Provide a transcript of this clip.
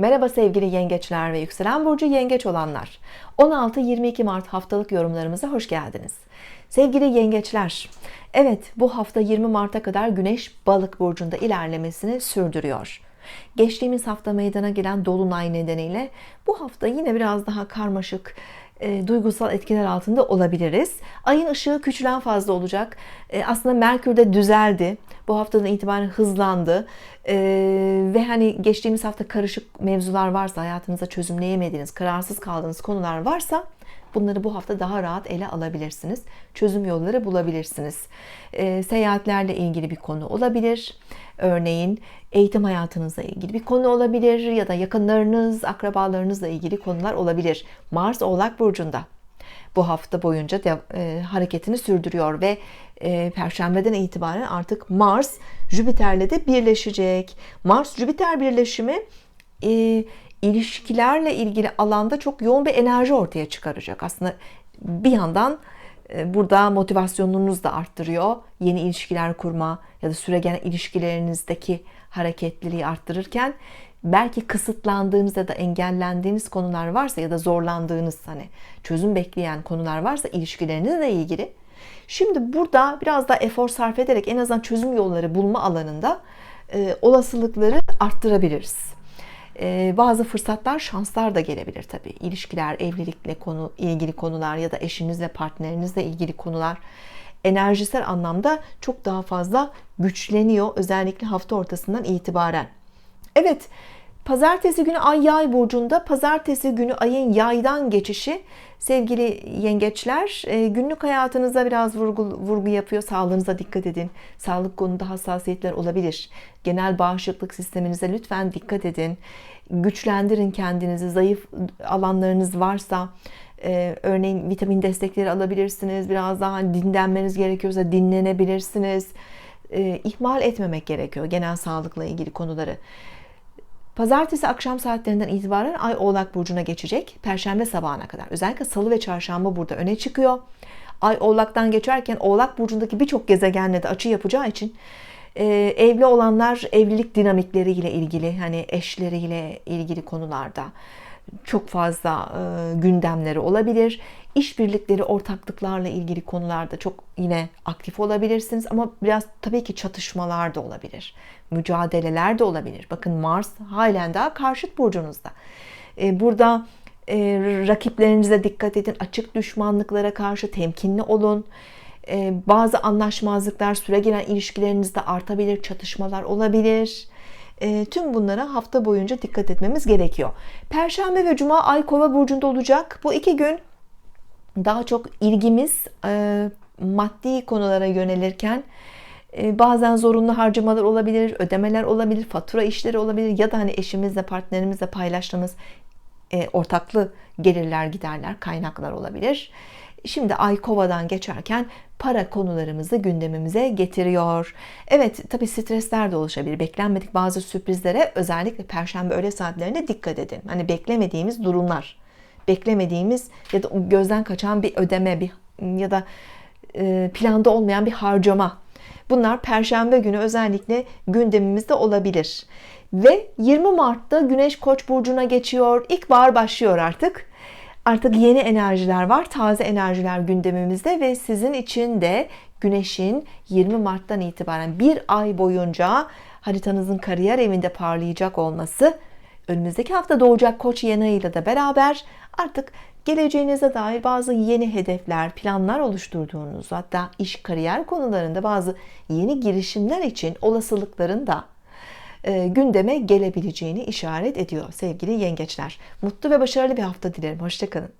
Merhaba sevgili yengeçler ve yükselen burcu yengeç olanlar. 16-22 Mart haftalık yorumlarımıza hoş geldiniz. Sevgili yengeçler, evet bu hafta 20 Mart'a kadar Güneş Balık burcunda ilerlemesini sürdürüyor. Geçtiğimiz hafta meydana gelen dolunay nedeniyle bu hafta yine biraz daha karmaşık, e, duygusal etkiler altında olabiliriz. Ayın ışığı küçülen fazla olacak. E, aslında Merkür de düzeldi. Bu haftadan itibaren hızlandı. E, ve hani geçtiğimiz hafta karışık mevzular varsa, hayatınızda çözümleyemediğiniz, kararsız kaldığınız konular varsa bunları bu hafta daha rahat ele alabilirsiniz. Çözüm yolları bulabilirsiniz. E, seyahatlerle ilgili bir konu olabilir. Örneğin eğitim hayatınızla ilgili bir konu olabilir ya da yakınlarınız, akrabalarınızla ilgili konular olabilir. Mars Oğlak Burcu'nda bu hafta boyunca de, e, hareketini sürdürüyor ve e, Perşembeden itibaren artık Mars Jüpiter'le de birleşecek. Mars Jüpiter birleşimi e, ilişkilerle ilgili alanda çok yoğun bir enerji ortaya çıkaracak. Aslında bir yandan burada motivasyonunuzu da arttırıyor. Yeni ilişkiler kurma ya da süregen ilişkilerinizdeki hareketliliği arttırırken belki kısıtlandığınız ya da engellendiğiniz konular varsa ya da zorlandığınız hani çözüm bekleyen konular varsa ilişkilerinizle ilgili şimdi burada biraz daha efor sarf ederek en azından çözüm yolları bulma alanında e, olasılıkları arttırabiliriz. E, bazı fırsatlar, şanslar da gelebilir tabii. İlişkiler, evlilikle konu ilgili konular ya da eşinizle, partnerinizle ilgili konular enerjisel anlamda çok daha fazla güçleniyor özellikle hafta ortasından itibaren. Evet, pazartesi günü Ay Yay burcunda, pazartesi günü ayın yaydan geçişi sevgili yengeçler e, günlük hayatınıza biraz vurgu, vurgu yapıyor. Sağlığınıza dikkat edin. Sağlık konuda hassasiyetler olabilir. Genel bağışıklık sisteminize lütfen dikkat edin. Güçlendirin kendinizi. Zayıf alanlarınız varsa ee, örneğin vitamin destekleri alabilirsiniz. Biraz daha dinlenmeniz gerekiyorsa dinlenebilirsiniz. Ee, ihmal etmemek gerekiyor genel sağlıkla ilgili konuları. Pazartesi akşam saatlerinden itibaren Ay Oğlak Burcu'na geçecek. Perşembe sabahına kadar. Özellikle salı ve çarşamba burada öne çıkıyor. Ay Oğlak'tan geçerken Oğlak Burcu'ndaki birçok gezegenle de açı yapacağı için e, evli olanlar evlilik dinamikleriyle ilgili hani eşleriyle ilgili konularda çok fazla e, gündemleri olabilir. İşbirlikleri, ortaklıklarla ilgili konularda çok yine aktif olabilirsiniz ama biraz tabii ki çatışmalar da olabilir. Mücadeleler de olabilir. Bakın Mars halen daha karşıt burcunuzda. E, burada e, rakiplerinize dikkat edin. Açık düşmanlıklara karşı temkinli olun. E, bazı anlaşmazlıklar, süre gelen ilişkilerinizde artabilir, çatışmalar olabilir. E, tüm bunlara hafta boyunca dikkat etmemiz gerekiyor. Perşembe ve Cuma Ay Kova burcunda olacak. Bu iki gün daha çok ilgimiz e, maddi konulara yönelirken e, bazen zorunlu harcamalar olabilir, ödemeler olabilir, fatura işleri olabilir ya da hani eşimizle, partnerimizle paylaştığımız ortaklı gelirler, giderler, kaynaklar olabilir. Şimdi Ay Kova'dan geçerken para konularımızı gündemimize getiriyor. Evet tabi stresler de oluşabilir. Beklenmedik bazı sürprizlere özellikle perşembe öğle saatlerinde dikkat edin. Hani beklemediğimiz durumlar, beklemediğimiz ya da gözden kaçan bir ödeme bir ya da e, planda olmayan bir harcama. Bunlar perşembe günü özellikle gündemimizde olabilir. Ve 20 Mart'ta Güneş Koç burcuna geçiyor. İlkbahar başlıyor artık. Artık yeni enerjiler var, taze enerjiler gündemimizde ve sizin için de Güneş'in 20 Mart'tan itibaren bir ay boyunca haritanızın kariyer evinde parlayacak olması önümüzdeki hafta doğacak Koç yeni ayıyla da beraber artık geleceğinize dair bazı yeni hedefler, planlar oluşturduğunuz hatta iş kariyer konularında bazı yeni girişimler için olasılıkların da e, gündeme gelebileceğini işaret ediyor sevgili yengeçler. Mutlu ve başarılı bir hafta dilerim. Hoşçakalın.